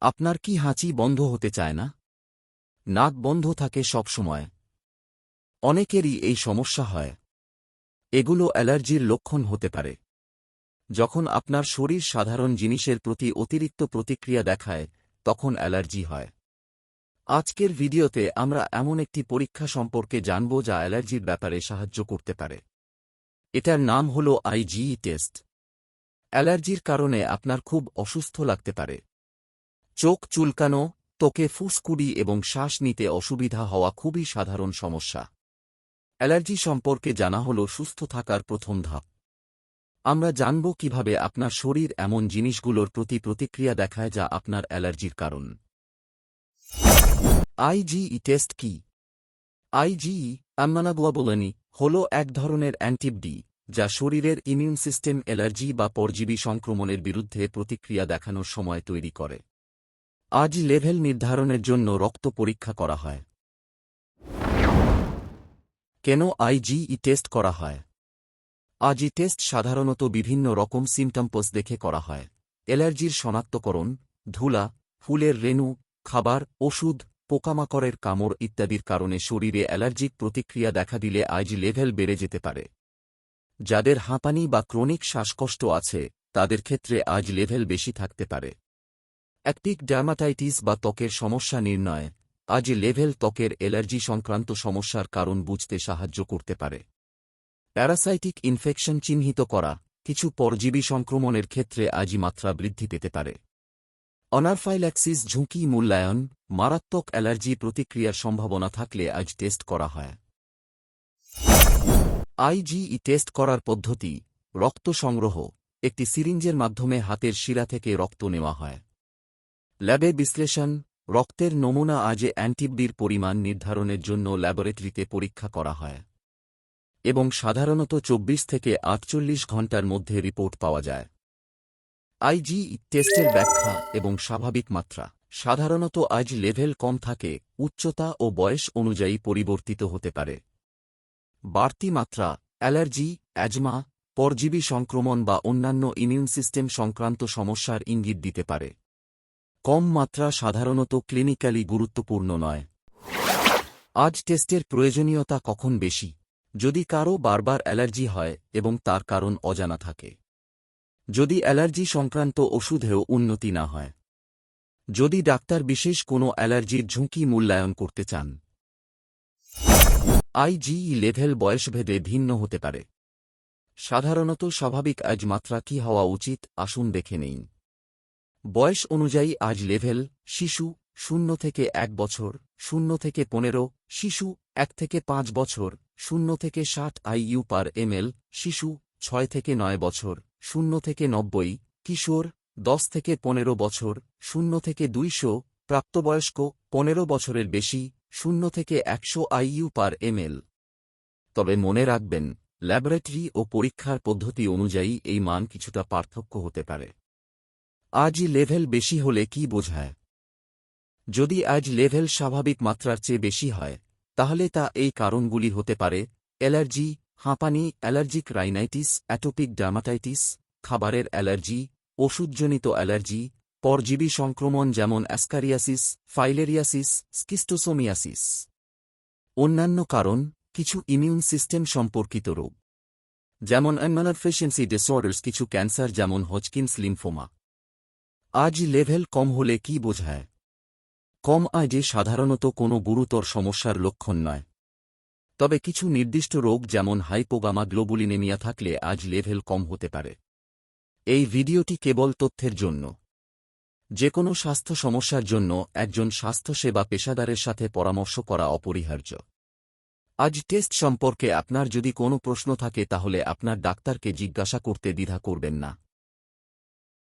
আপনার কি হাঁচি বন্ধ হতে চায় না? নাক বন্ধ থাকে সব সময়। অনেকেরই এই সমস্যা হয়। এগুলো অ্যালার্জির লক্ষণ হতে পারে। যখন আপনার শরীর সাধারণ জিনিসের প্রতি অতিরিক্ত প্রতিক্রিয়া দেখায়, তখন অ্যালার্জি হয়। আজকের ভিডিওতে আমরা এমন একটি পরীক্ষা সম্পর্কে জানব যা অ্যালার্জির ব্যাপারে সাহায্য করতে পারে। এটার নাম হল আইজিই টেস্ট। অ্যালার্জির কারণে আপনার খুব অসুস্থ লাগতে পারে। চোখ চুলকানো তোকে ফুসকুড়ি এবং শ্বাস নিতে অসুবিধা হওয়া খুবই সাধারণ সমস্যা। অ্যালার্জি সম্পর্কে জানা হল সুস্থ থাকার প্রথম ধাপ। আমরা জানব কীভাবে আপনার শরীর এমন জিনিসগুলোর প্রতি প্রতিক্রিয়া দেখায় যা আপনার অ্যালার্জির কারণ। আইজিই টেস্ট কি? আইজিই অ্যামানাগ্লোবুলিনি হল এক ধরনের অ্যান্টিবডি যা শরীরের ইমিউন সিস্টেম অ্যালার্জি বা পরজীবী সংক্রমণের বিরুদ্ধে প্রতিক্রিয়া দেখানোর সময় তৈরি করে। আজ লেভেল নির্ধারণের জন্য রক্ত পরীক্ষা করা হয়। কেন আইজিই টেস্ট করা হয়? আজই টেস্ট সাধারণত বিভিন্ন রকম সিমটম্পস দেখে করা হয়। অ্যালার্জির শনাক্তকরণ, ধুলা, ফুলের রেণু, খাবার, ওষুধ, পোকামাকড়ের কামড় ইত্যাদির কারণে শরীরে অ্যালার্জিক প্রতিক্রিয়া দেখা দিলে আইজি লেভেল বেড়ে যেতে পারে। যাদের হাঁপানি বা ক্রনিক শ্বাসকষ্ট আছে, তাদের ক্ষেত্রে আজ লেভেল বেশি থাকতে পারে। অ্যাক্টিক ডার্মাটাইটিস বা ত্বকের সমস্যা নির্ণয়। আজ লেভেল ত্বকের অ্যালার্জি সংক্রান্ত সমস্যার কারণ বুঝতে সাহায্য করতে পারে। প্যারাসাইটিক ইনফেকশন চিহ্নিত করা কিছু পরজীবী সংক্রমণের ক্ষেত্রে আজই মাত্রা বৃদ্ধি পেতে পারে। অনারফাইল্যাক্সিস ঝুঁকি মূল্যায়ন, মারাত্মক অ্যালার্জি প্রতিক্রিয়ার সম্ভাবনা থাকলে আজ টেস্ট করা হয়। আইজিই টেস্ট করার পদ্ধতি, রক্ত সংগ্রহ, একটি সিরিঞ্জের মাধ্যমে হাতের শিরা থেকে রক্ত নেওয়া হয়। ল্যাবে বিশ্লেষণ, রক্তের নমুনা আজে অ্যান্টিবডির পরিমাণ নির্ধারণের জন্য ল্যাবরেটরিতে পরীক্ষা করা হয়। এবং সাধারণত চব্বিশ থেকে আটচল্লিশ ঘণ্টার মধ্যে রিপোর্ট পাওয়া যায়। আইজি টেস্টের ব্যাখ্যা এবং স্বাভাবিক মাত্রা। সাধারণত আজ লেভেল কম থাকে, উচ্চতা ও বয়স অনুযায়ী পরিবর্তিত হতে পারে। বাড়তি মাত্রা, অ্যালার্জি, অ্যাজমা, পরজীবী সংক্রমণ বা অন্যান্য ইমিউন সিস্টেম সংক্রান্ত সমস্যার ইঙ্গিত দিতে পারে। কম মাত্রা সাধারণত ক্লিনিক্যালি গুরুত্বপূর্ণ নয়। আজ টেস্টের প্রয়োজনীয়তা কখন বেশি? যদি কারও বারবার অ্যালার্জি হয় এবং তার কারণ অজানা থাকে। যদি অ্যালার্জি সংক্রান্ত ওষুধেও উন্নতি না হয়। যদি ডাক্তার বিশেষ কোনো অ্যালার্জির ঝুঁকি মূল্যায়ন করতে চান। আইজিই লেভেল বয়সভেদে ভিন্ন হতে পারে। সাধারণত স্বাভাবিক আজ মাত্রা কি হওয়া উচিত আসুন দেখে নেই বয়স অনুযায়ী আজ লেভেল শিশু শূন্য থেকে এক বছর, শূন্য থেকে পনেরো, শিশু এক থেকে পাঁচ বছর, শূন্য থেকে ষাট আইইউ পার এমএল, শিশু ছয় থেকে নয় বছর, শূন্য থেকে নব্বই, কিশোর দশ থেকে পনেরো বছর, শূন্য থেকে দুইশো, প্রাপ্তবয়স্ক পনেরো বছরের বেশি, শূন্য থেকে একশো আইইউ পার এমএল। তবে মনে রাখবেন, ল্যাবরেটরি ও পরীক্ষার পদ্ধতি অনুযায়ী এই মান কিছুটা পার্থক্য হতে পারে। আজই লেভেল বেশি হলে কি বোঝায়? যদি আজ লেভেল স্বাভাবিক মাত্রার চেয়ে বেশি হয়, তাহলে তা এই কারণগুলি হতে পারে, অ্যালার্জি, হাঁপানি, অ্যালার্জিক রাইনাইটিস, অ্যাটোপিক ডার্মাটাইটিস, খাবারের অ্যালার্জি, ওষুধজনিত অ্যালার্জি, পরজীবী সংক্রমণ যেমন অ্যাসকারিয়াসিস, ফাইলেরিয়াসিস, স্কিস্টোসোমিয়াসিস। অন্যান্য কারণ, কিছু ইমিউন সিস্টেম সম্পর্কিত রোগ। যেমন অ্যানমানারফেশিয়েন্সি ডিসঅর্ডার্স, কিছু ক্যান্সার যেমন হজকিন্স লিম্ফোমা। আজ লেভেল কম হলে কি বোঝায়? কম আজে সাধারণত কোনো গুরুতর সমস্যার লক্ষণ নয়। তবে কিছু নির্দিষ্ট রোগ যেমন হাইপোগামা গ্লোবুলিনেমিয়া থাকলে আজ লেভেল কম হতে পারে। এই ভিডিওটি কেবল তথ্যের জন্য। যে কোনো স্বাস্থ্য সমস্যার জন্য একজন স্বাস্থ্যসেবা পেশাদারের সাথে পরামর্শ করা অপরিহার্য। আজ টেস্ট সম্পর্কে আপনার যদি কোনো প্রশ্ন থাকে তাহলে আপনার ডাক্তারকে জিজ্ঞাসা করতে দ্বিধা করবেন না।